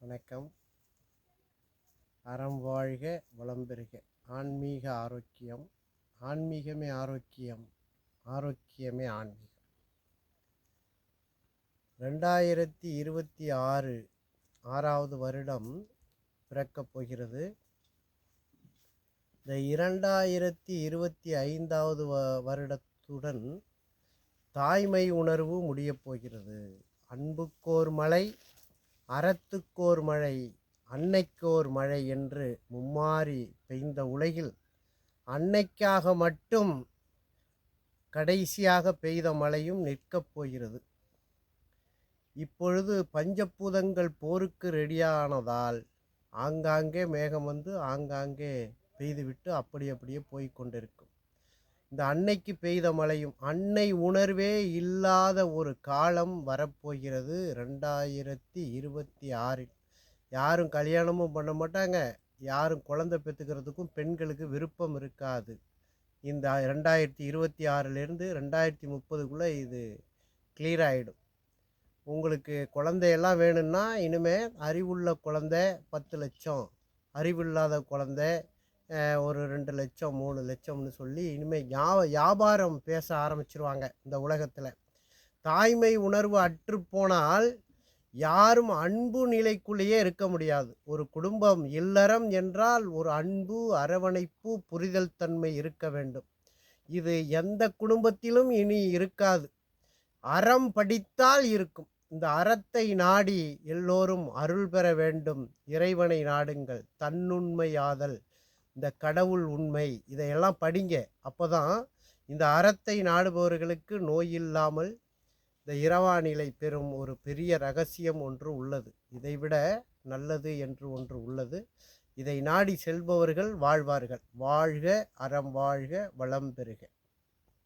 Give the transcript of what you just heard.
வணக்கம். அறம் வாழ்க வளம் பெறுக ஆன்மீக ஆரோக்கியம். ஆன்மீகமே ஆரோக்கியம். ஆரோக்கியமே ஆன்மீகம். ரெண்டாயிரத்தி இருபத்தி ஆறு ஆறாவது வருடம் பிறக்கப் போகிறது. இந்த இரண்டாயிரத்தி இருபத்தி ஐந்தாவது வ வருடத்துடன் தாய்மை உணர்வு முடியப் போகிறது. அன்புக்கோர் மலை அறத்துக்கோர் மழை அன்னைக்கோர் மழை என்று மும்மாறி பெய்ந்த உலகில் அன்னைக்காக மட்டும் கடைசியாக பெய்த மழையும் நிற்கப் போகிறது. இப்பொழுது பஞ்சபூதங்கள் போருக்கு ரெடியானதால் ஆங்காங்கே மேகம் வந்து ஆங்காங்கே பெய்துவிட்டு அப்படி அப்படியே போய் கொண்டிருக்கும். இந்த அன்னைக்கு பெய்த மழையும் அன்னை உணர்வே இல்லாத ஒரு காலம் வரப்போகிறது ரெண்டாயிரத்தி இருபத்தி ஆறில். யாரும் கல்யாணமும் பண்ண மாட்டாங்க. யாரும் குழந்தை பெற்றுக்கிறதுக்கும் பெண்களுக்கு விருப்பம் இருக்காது. இந்த ரெண்டாயிரத்தி இருபத்தி ஆறிலேருந்து ரெண்டாயிரத்தி முப்பதுக்குள்ளே இது கிளியர் ஆகிடும் உங்களுக்கு குழந்தையெல்லாம் வேணும்னா இனிமேல் அறிவுள்ள குழந்தை பத்து லட்சம். அறிவில்லாத குழந்தை ஒரு ரெண்டு லட்சம் மூணு லட்சம்னு சொல்லி இனிமேல் ஞா வியாபாரம் பேச ஆரம்பிச்சிருவாங்க இந்த உலகத்தில். தாய்மை உணர்வு அற்று போனால் யாரும் அன்பு நிலைக்குள்ளேயே இருக்க முடியாது. ஒரு குடும்பம் இல்லறம் என்றால் ஒரு அன்பு அரவணைப்பு புரிதல் தன்மை இருக்க வேண்டும். இது எந்த குடும்பத்திலும் இனி இருக்காது. அறம் படித்தால் இருக்கும். இந்த அறத்தை நாடி எல்லோரும் அருள் பெற வேண்டும். இறைவனை நாடுங்கள். தன்னுண்மையாதல் இந்த கடவுள் உண்மை இதையெல்லாம் படிங்க. அப்போ தான் இந்த அறத்தை நாடுபவர்களுக்கு நோய் இல்லாமல் இந்த இரவா நிலை பெறும் ஒரு பெரிய ரகசியம் ஒன்று உள்ளது. இதைவிட நல்லது என்று ஒன்று உள்ளது. இதை நாடி செல்பவர்கள் வாழ்வார்கள். வாழ்க அறம் வாழ்க வளம் பெறுக.